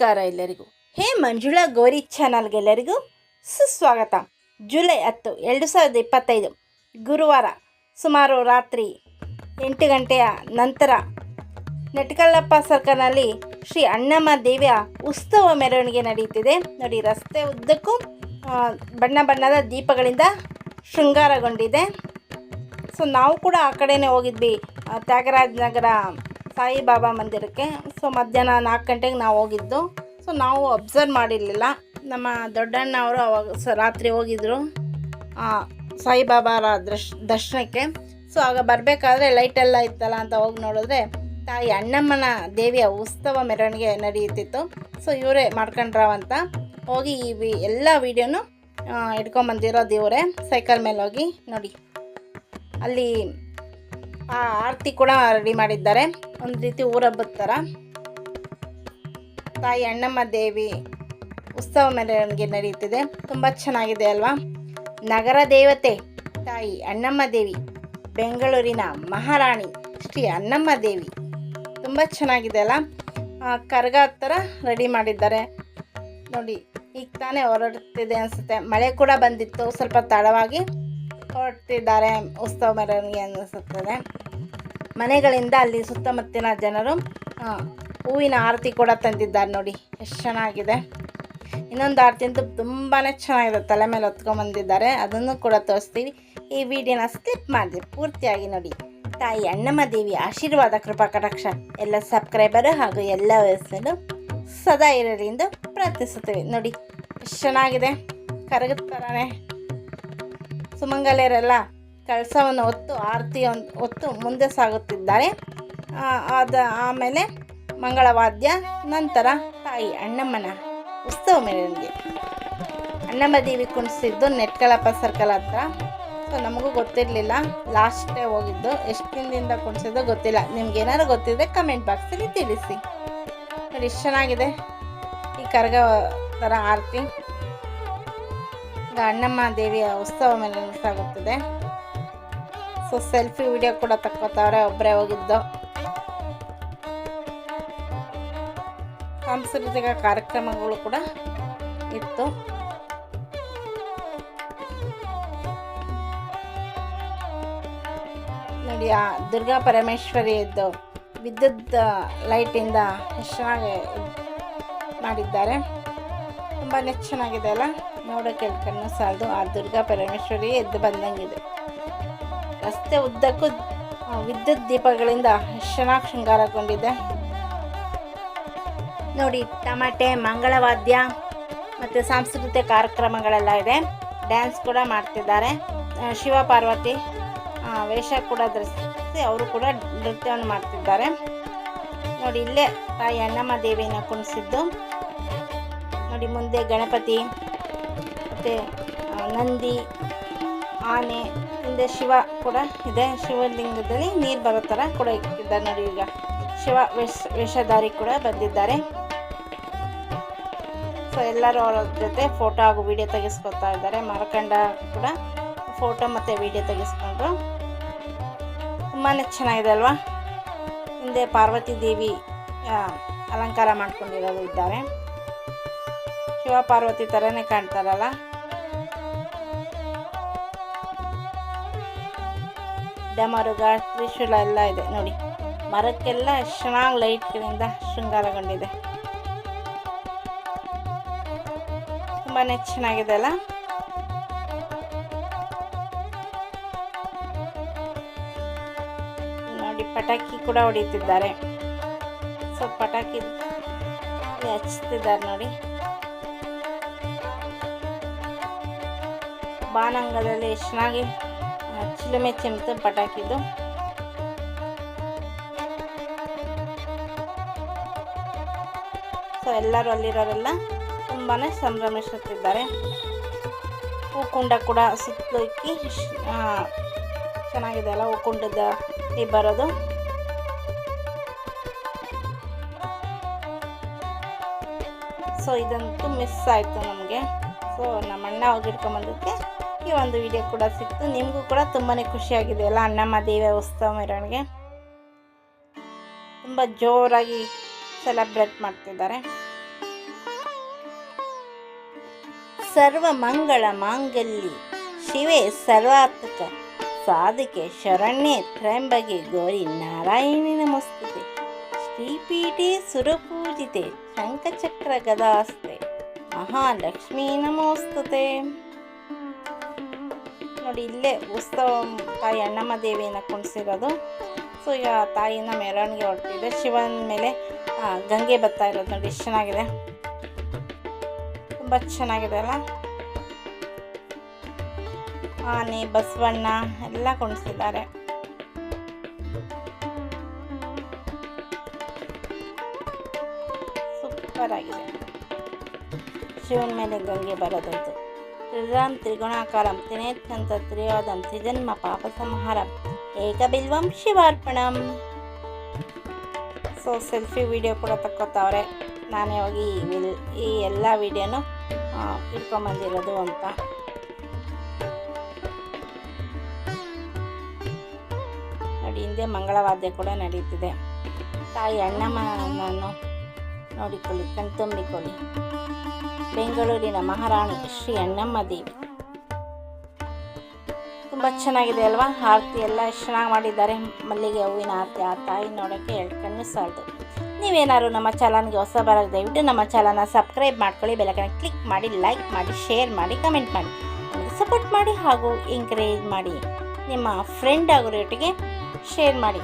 ನಮಸ್ಕಾರ ಎಲ್ಲರಿಗೂ. ಹೇ ಮಂಜುಳಾ ಗೌರಿ ಚಾನಲ್ಗೆಲ್ಲರಿಗೂ ಸುಸ್ವಾಗತ. ಜುಲೈ ಹತ್ತು, ಎರಡು ಸಾವಿರದ ಇಪ್ಪತ್ತೈದು, ಗುರುವಾರ ಸುಮಾರು ರಾತ್ರಿ ಎಂಟು ಗಂಟೆಯ ನಂತರ ನೆಟ್ಕಲ್ಲಪ್ಪ ಸರ್ಕಲ್ನಲ್ಲಿ ಶ್ರೀ ಅಣ್ಣಮ್ಮ ದೇವಿಯ ಉತ್ಸವ ಮೆರವಣಿಗೆ ನಡೆಯುತ್ತಿದೆ. ನೋಡಿ, ರಸ್ತೆ ಉದ್ದಕ್ಕೂ ಬಣ್ಣ ಬಣ್ಣದ ದೀಪಗಳಿಂದ ಶೃಂಗಾರಗೊಂಡಿದೆ. ಸೊ, ನಾವು ಕೂಡ ಆ ಕಡೆನೇ ಹೋಗಿದ್ವಿ. ತ್ಯಾಗರಾಜನಗರ ತ್ಯಾಗರಾಜ ನಗರ ಸಾಯಿಬಾಬಾ ಮಂದಿರಕ್ಕೆ. ಸೊ ಮಧ್ಯಾಹ್ನ ನಾಲ್ಕು ಗಂಟೆಗೆ ನಾವು ಹೋಗಿದ್ದು. ಸೊ ನಾವು ಅಬ್ಸರ್ವ್ ಮಾಡಿರಲಿಲ್ಲ. ನಮ್ಮ ದೊಡ್ಡಣ್ಣ ಅವರು ಅವಾಗ ರಾತ್ರಿ ಹೋಗಿದ್ದರು ಸಾಯಿಬಾಬಾರ ದರ್ಶ್, ದರ್ಶನಕ್ಕೆ. ಸೊ ಆಗ ಬರಬೇಕಾದ್ರೆ ಲೈಟೆಲ್ಲ ಇತ್ತಲ್ಲ ಅಂತ ಹೋಗಿ ನೋಡಿದ್ರೆ ತಾಯಿ ಅಣ್ಣಮ್ಮನ ದೇವಿಯ ಉತ್ಸವ ಮೆರವಣಿಗೆ ನಡೆಯುತ್ತಿತ್ತು. ಸೊ ಇವರೇ ಮಾಡ್ಕೊಂಡ್ರಾವಂತ ಹೋಗಿ ಈ ವಿ, ಎಲ್ಲ ವೀಡಿಯೋನು ಇಟ್ಕೊಂಬಂದಿರೋದು ಇವರೇ ಸೈಕಲ್ ಮೇಲೆ ಹೋಗಿ ನೋಡಿ. ಅಲ್ಲಿ ಆ ಆರತಿ ಕೂಡ ರೆಡಿ ಮಾಡಿದ್ದಾರೆ. ಒಂದು ರೀತಿ ಊರಬ್ಬದ ಥರ ತಾಯಿ ಅಣ್ಣಮ್ಮ ದೇವಿ ಉತ್ಸವ ಮೆರವಣಿಗೆ ನಡೆಯುತ್ತಿದೆ ತುಂಬ ಚೆನ್ನಾಗಿದೆ ಅಲ್ವಾ? ನಗರ ದೇವತೆ ತಾಯಿ ಅಣ್ಣಮ್ಮ ದೇವಿ, ಬೆಂಗಳೂರಿನ ಮಹಾರಾಣಿ ಶ್ರೀ ಅಣ್ಣಮ್ಮ ದೇವಿ. ತುಂಬ ಚೆನ್ನಾಗಿದೆ ಅಲ್ಲ? ಕರ್ಗ ಥರ ರೆಡಿ ಮಾಡಿದ್ದಾರೆ. ನೋಡಿ, ಈಗ ತಾನೇ ಹೊರಡ್ತಿದೆ ಅನಿಸುತ್ತೆ. ಮಳೆ ಕೂಡ ಬಂದಿತ್ತು. ಸ್ವಲ್ಪ ತಡವಾಗಿ ಹೊರಡ್ತಿದ್ದಾರೆ. ಉತ್ಸವ ಮೆರವಣಿಗೆ ಅನಿಸುತ್ತದೆ. ಮನೆಗಳಿಂದ ಅಲ್ಲಿ ಸುತ್ತಮುತ್ತಿನ ಜನರು ಹೂವಿನ ಆರತಿ ಕೂಡ ತಂದಿದ್ದಾರೆ ನೋಡಿ. ಎಷ್ಟು ಚೆನ್ನಾಗಿದೆ. ಇನ್ನೊಂದು ಆರತಿ ಅಂತೂ ತುಂಬಾ ಚೆನ್ನಾಗಿದೆ. ತಲೆ ಮೇಲೆ ಹೊತ್ಕೊಂಬಂದಿದ್ದಾರೆ ಅದನ್ನು ಕೂಡ ತೋರಿಸ್ತೀವಿ. ಈ ವಿಡಿಯೋನ ಸ್ಕಿಪ್ ಮಾಡಿದೆ ಪೂರ್ತಿಯಾಗಿ ನೋಡಿ. ತಾಯಿ ಅಣ್ಣಮ್ಮ ದೇವಿ ಆಶೀರ್ವಾದ, ಕೃಪಾ, ಕಟಾಕ್ಷ ಎಲ್ಲ ಸಬ್ಸ್ಕ್ರೈಬರು ಹಾಗೂ ಎಲ್ಲ ವಯಸ್ಸನ್ನು ಸದಾ ಇರಲಿ ಎಂದು ಪ್ರಾರ್ಥಿಸುತ್ತೇವೆ. ನೋಡಿ, ಎಷ್ಟು ಚೆನ್ನಾಗಿದೆ. ಕರಗದ ಥರನೇ ಸುಮಂಗಲೆಯರೆಲ್ಲ ಕಳಸವನ್ನು ಹೊತ್ತು ಆರತಿ ಹೊತ್ತು ಮುಂದೆ ಸಾಗುತ್ತಿದ್ದಾರೆ. ಅದ ಆಮೇಲೆ ಮಂಗಳವಾದ್ಯ, ನಂತರ ತಾಯಿ ಅಣ್ಣಮ್ಮನ ಉತ್ಸವ ಮೆರವಣಿಗೆ. ಅಣ್ಣಮ್ಮ ದೇವಿ ಕುಣಿಸಿದ್ದು ನೆಟ್ಕಳಪ್ಪ ಸರ್ಕಲ್ ಹತ್ರ. ಸೊ, ನಮಗೂ ಗೊತ್ತಿರಲಿಲ್ಲ. ಲಾಸ್ಟೇ ಹೋಗಿದ್ದು. ಎಷ್ಟು ದಿನದಿಂದ ಕುಣಿಸಿದ್ದು ಗೊತ್ತಿಲ್ಲ. ನಿಮ್ಗೆ ಏನಾದ್ರು ಗೊತ್ತಿದ್ರೆ ಕಮೆಂಟ್ ಬಾಕ್ಸಲ್ಲಿ ತಿಳಿಸಿ. ನೋಡಿ ಎಷ್ಟು ಚೆನ್ನಾಗಿದೆ. ಈ ಕರಗ ಥರ ಆರತಿ. ಅಣ್ಣಮ್ಮ ದೇವಿಯ ಉತ್ಸವ ಮೇಲೆ ಸಾಗುತ್ತದೆ. ಸೊ ಸೆಲ್ಫಿ ವಿಡಿಯೋ ಕೂಡ ತಕ್ಕೋತಾವ್ರೆ ಒಬ್ಬರೇ ಹೋಗಿದ್ದು. ಸಾಂಸ್ಕೃತಿಕ ಕಾರ್ಯಕ್ರಮಗಳು ಕೂಡ ಇತ್ತು. ನೋಡಿ, ಆ ದುರ್ಗಾ ಪರಮೇಶ್ವರಿ ಇದ್ದು ವಿದ್ಯುತ್ ಲೈಟಿಂದ ಚೆನ್ನಾಗಿ ಮಾಡಿದ್ದಾರೆ. ತುಂಬಾ ಚೆನ್ನಾಗಿದೆ ಅಲ್ಲ? ನೋಡೋಕೆ ಕಣ್ಣು ಸಾಲದು. ಆ ದುರ್ಗಾ ಪರಮೇಶ್ವರಿ ಎದ್ದು ಬಂದಂಗಿದೆ. ರಸ್ತೆ ಉದ್ದಕ್ಕೂ ವಿದ್ಯುತ್ ದೀಪಗಳಿಂದ ಶನಾಕ್ ಶೃಂಗಾರಗೊಂಡಿದೆ ನೋಡಿ, ಟಮಾಟೆ, ಮಂಗಳವಾದ್ಯ ಮತ್ತು ಸಾಂಸ್ಕೃತಿಕ ಕಾರ್ಯಕ್ರಮಗಳೆಲ್ಲ ಇದೆ. ಡ್ಯಾನ್ಸ್ ಕೂಡ ಮಾಡ್ತಿದ್ದಾರೆ. ಶಿವ ಪಾರ್ವತಿ ವೇಷ ಕೂಡ ಧರಿಸಿ ಅವರು ಕೂಡ ನೃತ್ಯವನ್ನು ಮಾಡ್ತಿದ್ದಾರೆ. ನೋಡಿ, ಇಲ್ಲೇ ತಾಯಿ ಅಣ್ಣಮ್ಮ ದೇವಿನ ಕುಣಿಸಿದ್ದು. ನೋಡಿ, ಮುಂದೆ ಗಣಪತಿ ಮತ್ತು ನಂದಿ ಆನೆ ಹಿಂದೆ ಶಿವ ಕೂಡ ಇದೆ. ಶಿವಲಿಂಗದಲ್ಲಿ ನೀರು ಬರೋ ಥರ ಕೂಡ ಇಟ್ಟಿದ್ದಾರೆ ನೋಡಿ ಈಗ. ಶಿವ ವೇಷ, ವೇಷಧಾರಿ ಕೂಡ ಬಂದಿದ್ದಾರೆ. ಸೊ ಎಲ್ಲರೂ ಅವರ ಜೊತೆ ಫೋಟೋ ಹಾಗೂ ವಿಡಿಯೋ ತೆಗೆಸ್ಕೊತಾ ಇದ್ದಾರೆ. ಮಾರ್ಕಂಡ ಕೂಡ ಫೋಟೋ ಮತ್ತು ವಿಡಿಯೋ ತೆಗೆಸ್ಕೊಂಡ್ರು ತುಂಬಾ ಚೆನ್ನಾಗಿದೆ ಅಲ್ವಾ? ಹಿಂದೆ ಪಾರ್ವತಿ ದೇವಿ ಅಲಂಕಾರ ಮಾಡ್ಕೊಂಡಿರೋರು ಇದ್ದಾರೆ. ಶಿವ ಪಾರ್ವತಿ ಥರನೇ ಕಾಣ್ತಾರಲ್ಲ? ಡಮರುಗ ತ್ರಿಶೂಲ ಎಲ್ಲ ಇದೆ ನೋಡಿ. ಮರಕ್ಕೆಲ್ಲ ಚೆನ್ನಾಗಿ ಲೈಟ್ಗಳಿಂದ ಶೃಂಗಾರಗೊಂಡಿದೆ. ತುಂಬಾ ಚೆನ್ನಾಗಿದೆ ಅಲ್ಲ? ನೋಡಿ, ಪಟಾಕಿ ಕೂಡ ಹೊಡಿತಿದ್ದಾರೆ. ಸೊ, ಪಟಾಕಿ ಹಚ್ತಿದ್ದಾರೆ ನೋಡಿ. ಬಾನಂಗದಲ್ಲಿ ಚೆನ್ನಾಗಿ ಆ, ಚಿಮ್ತ ಪಟಾಕಿದು. ಸೊ ಎಲ್ಲರೂ ಅಲ್ಲಿರೋರೆಲ್ಲ ತುಂಬಾ ಸಂಭ್ರಮಿಸುತ್ತಿದ್ದಾರೆ. ಹೂಕುಂಡ ಕೂಡ ಸುತ್ತಲೂ ಇಕ್ಕಿ ಚೆನ್ನಾಗಿದೆ ಅಲ್ಲ ಹೂಕುಂಡದ ಈ ಬರೋದು. ಸೊ ಇದಂತೂ ಮಿಸ್ ಆಯಿತು ನಮಗೆ. ಸೊ ನಮ್ಮ ಅಣ್ಣ ಹೋಗಿ ಹಿಡ್ಕೊಂಬಂದಕ್ಕೆ ಈ ಒಂದು ವಿಡಿಯೋ ಕೂಡ ಸಿಕ್ತು. ನಿಮಗೂ ಕೂಡ ತುಂಬಾ ಖುಷಿಯಾಗಿದೆ ಅಲ್ಲ? ಅಣ್ಣಮ್ಮ ದೇವ ಉತ್ಸವ ಮೆರವಣಿಗೆ. ತುಂಬ ಜೋರಾಗಿ ಸೆಲೆಬ್ರೇಟ್ ಮಾಡ್ತಿದ್ದಾರೆ. ಸರ್ವ ಮಂಗಳ ಮಾಂಗಲ್ಯ. ಶಿವೆ ಸರ್ವಾತ್ಮಕ ಸಾಧಕೆ ಶರಣ್ಯೆ ತ್ರ್ಯಂಬಗೆ ಗೌರಿ ನಾರಾಯಣಿ ನಮಸ್ತುತೆ ಶ್ರೀಪೀಠೆ ಸುರಪೂಜಿತೆ. ಶಂಖಚಕ್ರ ಗದಾಸ್ತೆ. ಮಹಾಲಕ್ಷ್ಮೀ ನಮೋಸ್ತುತೆ. ನೋಡಿ, ಇಲ್ಲೇ ಉತ್ಸವ ತಾಯಿ ಅಣ್ಣಮ್ಮ ದೇವಿಯನ್ನ ಕುಣಿಸಿರೋದು. ಸೊ ಈಗ ತಾಯಿನ ಮೆರವಣಿಗೆ ಹೊರಟಿದೆ. ಶಿವನ ಮೇಲೆ ಗಂಗೆ ಬತ್ತಾ ಇರೋದು ನೋಡಿ, ಎಷ್ಟು ಚೆನ್ನಾಗಿದೆ. ತುಂಬ ಚೆನ್ನಾಗಿದೆ ಅಲ್ಲ? ಆನೆ, ಬಸವಣ್ಣ ಎಲ್ಲ ಕುಣಿಸಿದ್ದಾರೆ. ಸೂಪರ್ ಆಗಿದೆ. ಶಿವನ ಮೇಲೆ ಗಂಗೆ ಬರೋದಂತು. ತ್ರಿರಾಮ್ ತ್ರಿಗುಣಾಕಾರಂ ತ್ರಿನೇತ್ಯಂತ ತ್ರಿಯೋದಂ ತ್ರಿಜನ್ಮ ಪಾಪ ಸಂಹಾರಂ ಏಕಬಿಲ್ವಂ ಶಿವಾರ್ಪಣಂ ಸೊ ಸೆಲ್ಫಿ ವಿಡಿಯೋ ಕೂಡ ತಕ್ಕೋತಾವ್ರೆ ನಾನೇ ಹೋಗಿ ಈ ಈ ಎಲ್ಲ ವಿಡಿಯೋನು ಇಟ್ಕೊಂಬಂದಿರೋದು ಅಂತ. ನೋಡಿ, ಹಿಂದೆ ಮಂಗಳವಾದ್ಯ ಕೂಡ ನಡೀತಿದೆ. ತಾಯಿ ಅಣ್ಣಮ್ಮನನ್ನು ನೋಡಿಕೊಳ್ಳಿ, ಕಣ್ತುಂಬಿಕೊಳ್ಳಿ. ಬೆಂಗಳೂರಿನ ಮಹಾರಾಣಿ ಶ್ರೀ ಅಣ್ಣಮ್ಮ ದೇವಿ ತುಂಬ ಚೆನ್ನಾಗಿದೆ ಅಲ್ವಾ? ಆರತಿ ಎಲ್ಲ ಚೆನ್ನಾಗಿ ಮಾಡಿದ್ದಾರೆ. ಮಲ್ಲಿಗೆ ಹೂವಿನ ಆರತಿ, ಆ ತಾಯಿ ನೋಡೋಕ್ಕೆ ಎರಡು ಕಣ್ಣು ಸಾಲದು. ನೀವೇನಾದ್ರು ನಮ್ಮ ಚಾನಲ್ಗೆ ಹೊಸ ಬರೋದು ದಯವಿಟ್ಟು ನಮ್ಮ ಚಾನಲ್ನ ಸಬ್ಸ್ಕ್ರೈಬ್ ಮಾಡ್ಕೊಳ್ಳಿ ಬೆಲಕನ್ನು ಕ್ಲಿಕ್ ಮಾಡಿ, ಲೈಕ್ ಮಾಡಿ, ಶೇರ್ ಮಾಡಿ, ಕಮೆಂಟ್ ಮಾಡಿ. ಸಪೋರ್ಟ್ ಮಾಡಿ ಹಾಗೂ ಎಂಕರೇಜ್ ಮಾಡಿ. ನಿಮ್ಮ ಫ್ರೆಂಡ್ ಆಗೋರೊಟ್ಟಿಗೆ ಶೇರ್ ಮಾಡಿ.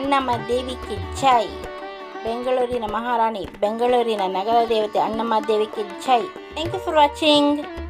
ಅಣ್ಣಮ್ಮ ದೇವಿ ಜೈ. ಬೆಂಗಳೂರಿನ ಮಹಾರಾಣಿ ಬೆಂಗಳೂರಿನ ನಗರ ದೇವತೆ ಅಣ್ಣಮ್ಮ ದೇವಿ ಕಿ ಜೈ. Thank you for watching